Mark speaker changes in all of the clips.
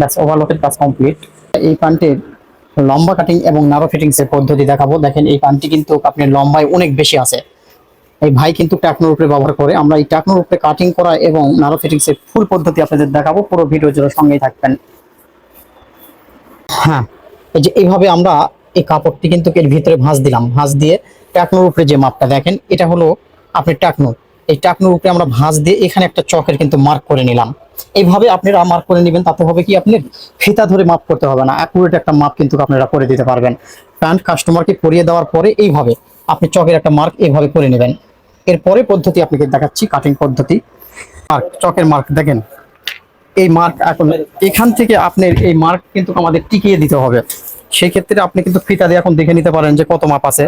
Speaker 1: ব্যাস ওভারলকের কাজ কমপ্লিট এই প্যান্টের লম্বা কাটিং এবং নারো ফিটিংস এর পদ্ধতি দেখাবো। দেখেন, এই প্যান্টটি কিন্তু আপনার লম্বায় অনেক বেশি আছে। এই ভাই কিন্তু টাকনোর উপরে ব্যবহার করে। আমরা এই টাকনোর উপরে কাটিং করা এবং নারো ফিটিংস এর ফুল পদ্ধতি আপনাদের দেখাবো। পুরো ভিডিও জুড়ে সঙ্গেই থাকবেন। হ্যাঁ এই যে এইভাবে আমরা এই কাপড়টি কিন্তু এর ভিতরে ভাঁজ দিলাম। ভাঁজ দিয়ে টাকনোর উপরে যে মাপটা, দেখেন, এটা হলো আপনার টাকনোর এই টাকনোর উপরে আমরা ভাঁজ দিয়ে এখানে একটা চকের কিন্তু মার্ক করে নিলাম। এইভাবে আপনারা মার্ক করে নেবেন, তাতে হবে কি আপনি ফিতা ধরে মাপ করতে হবে না অ্যাকুরেট একটা মাপ কিন্তু আপনারা করে দিতে পারবেন। প্যান্ট কাস্টমারকে পরিয়ে দেওয়ার পরে এইভাবে আপনি চকের একটা মার্ক এইভাবে করে নেবেন। এরপরে পদ্ধতি আপনাকে দেখাচ্ছি কাটিং পদ্ধতি। আর চকের মার্ক দেখেন, এই মার্ক এখন এখান থেকে আপনার এই মার্ক কিন্তু আমাদের টিকিয়ে দিতে হবে। সেই ক্ষেত্রে আপনি কিন্তু ফিতা দিয়ে এখন দেখে নিতে পারেন যে কত মাপ আছে।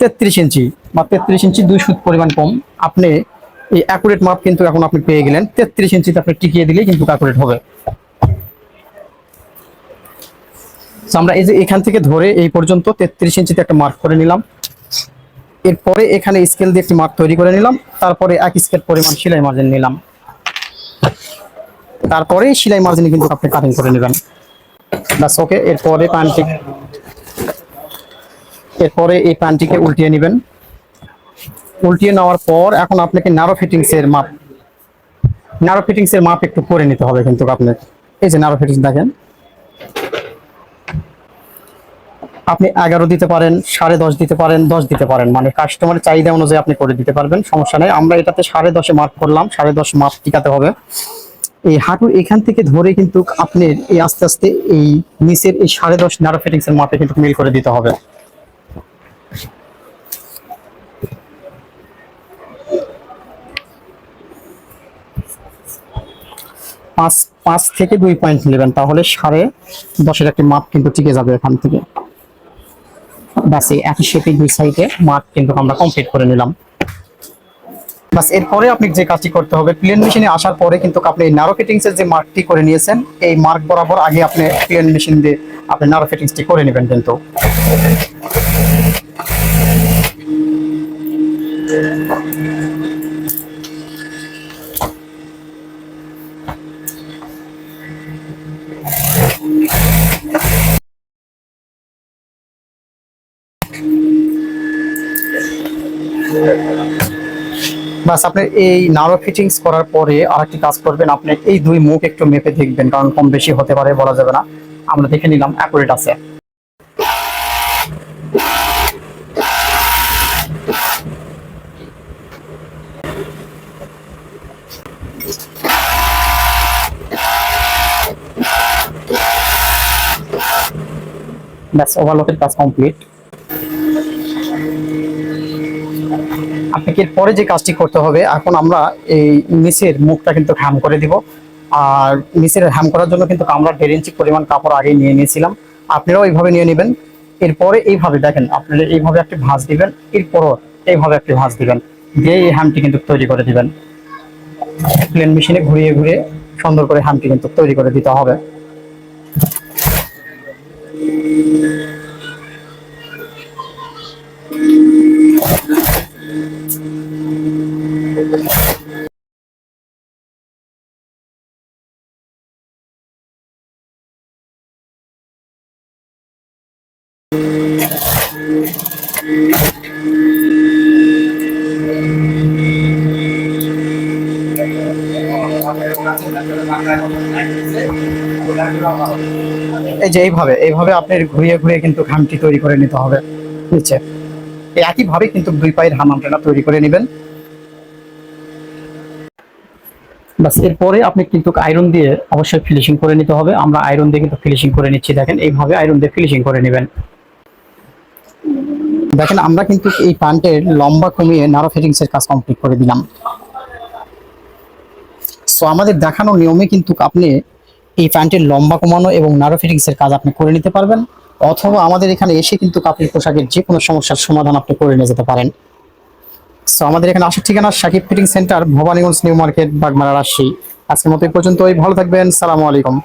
Speaker 1: তেত্রিশ ইঞ্চি বা তেত্রিশ ইঞ্চি দুই সুত পরিমাণ কম। আপনি এই অ্যাকুরেট মাপ কিন্তু এখন আপনি পেয়ে গেলেন। তেত্রিশ ইঞ্চিতে আপনি টিকিয়ে দিলেই কিন্তু অ্যাকুরেট হবে। আমরা এই যে এখান থেকে ধরে এই পর্যন্ত তেত্রিশ ইঞ্চিতে একটা মার্ক করে নিলাম। এরপরে এখানে স্কেল দিয়ে একটি মার্ক তৈরি করে নিলাম। তারপরে এক স্কেল পরিমাণ সেলাই মার্জিন নিলাম। তারপরে সেলাই মার্জিনে কিন্তু আপনি কাটিং করে নেবেন। ব্যাস ওকে এরপরে প্যান্টটি এরপরে এই প্যান্টটিকে উল্টিয়ে নেবেন। উল্টিয়ে নেওয়ার পর এখন আপনাকে ন্যারো ফিটিংস এর মাপ ন্যারো ফিটিংস এর মাপ একটু করে নিতে হবে কিন্তু আপনার। এই যে ন্যারো ফিটিংস দেখেন। আপনি এগারো দিতে পারেন, সাড়ে দশ দিতে পারেন, দশ দিতে পারেন। মানে কাস্টমারের চাহিদা অনুযায়ী আপনি করে দিতে পারবেন, সমস্যা নেই। আমরা এটাতে সাড়ে দশে মাপ করলাম, সাড়ে দশ মাপ টিকাতে হবে। এই হাঁটু এখান থেকে ধরে কিন্তু আপনি এই আস্তে আস্তে এই নিচের এই সাড়ে দশ ন্যারো ফিটিংসের মাপে কিন্তু মিল করে দিতে হবে। পাঁচ পাঁচ থেকে দুই পয়েন্ট নেবেন, তাহলে সাড়ে দশের একটি মাপ কিন্তু টিকে যাবে এখান থেকে। ব্যাস, এই একই শেপে দুই সাইডে মাপ কিন্তু আমরা কমপ্লিট করে নিলাম। বাস এরপরে আপনি যে কাজটি করতে হবে প্লেন মেশিনে আসার পরে কিন্তু আপনি ন্যারো ফিটিংস এর যে মার্কটি করে নিয়েছেন, এই মার্ক বরাবর আগে আপনি প্লেন মেশিন দিয়ে আপনি ন্যারো ফিটিংসটি করে নেবেন কিন্তু। বাস, আপনি এই নারো ফিটিংস করার পরে আরেকটি কাজ করবেন, আপনি এই দুই মুখ একটু মেপে দেখবেন, কারণ কম বেশি হতে পারে, বলা যাবে না। আমরা দেখে নিলাম অ্যাকুরেট আছে। ব্যাস ওভারলকের কাজ কমপ্লিট আপনাকে পরে যে কাজটি করতে হবে, এখন আমরা এই নিচের মুখটা কিন্তু হ্যাম করে দিব। আর নিচের হ্যাম করার জন্য কিন্তু আমরা দেড় ইঞ্চি পরিমাণ কাপড় আগে নিয়ে নিয়েছিলাম। আপনারাও এইভাবে নিয়ে নেবেন। এরপরে এইভাবে দেখেন, আপনারা এইভাবে একটি ভাঁজ দিবেন, এরপরও এইভাবে একটি ভাঁজ দিবেন। দিয়ে এই হ্যামটি কিন্তু তৈরি করে দিবেন। প্লেন মেশিনে ঘুরিয়ে ঘুরিয়ে সুন্দর করে হ্যামটি কিন্তু তৈরি করে দিতে হবে। এই যে এইভাবে এইভাবে আপনার ঘুরিয়ে ঘুরিয়ে কিন্তু ঘামটি তৈরি করে নিতে হবে নিচে একইভাবে কিন্তু দুই পায়ের হাম আপনারা তৈরি করে নেবেন। বাস, এরপরে আপনি কিন্তু আয়রন দিয়ে অবশ্যই ফিনিশিং করে নিতে হবে। আমরা আয়রন দিয়ে কিন্তু ফিনিশিং করে নিচ্ছি, দেখেন, এইভাবে আয়রন দিয়ে ফিনিশিং করে নেবেন। দেখেন, আমরা কিন্তু এই প্যান্টের লম্বা কমিয়ে নারো ফিটিংসের কাজ কমপ্লিট করে দিলাম। সো আমাদের দেখানো নিয়মে কিন্তু আপনি এই প্যান্টের লম্বা কমানো এবং নারো ফিটিংসের কাজ আপনি করে নিতে পারবেন। অথবা আমাদের এখানে এসে কিন্তু কাপড়ের পোশাকের যে কোনো সমস্যার সমাধান আপনি করে নিয়ে যেতে পারেন। সো আমাদের এখানে আসার ঠিকানা Sakib fitting center Bhabaniganj, new market, Bagmara রাশি আজকের মতো এই ওই ভালো থাকবেন। সালামু আলাইকুম।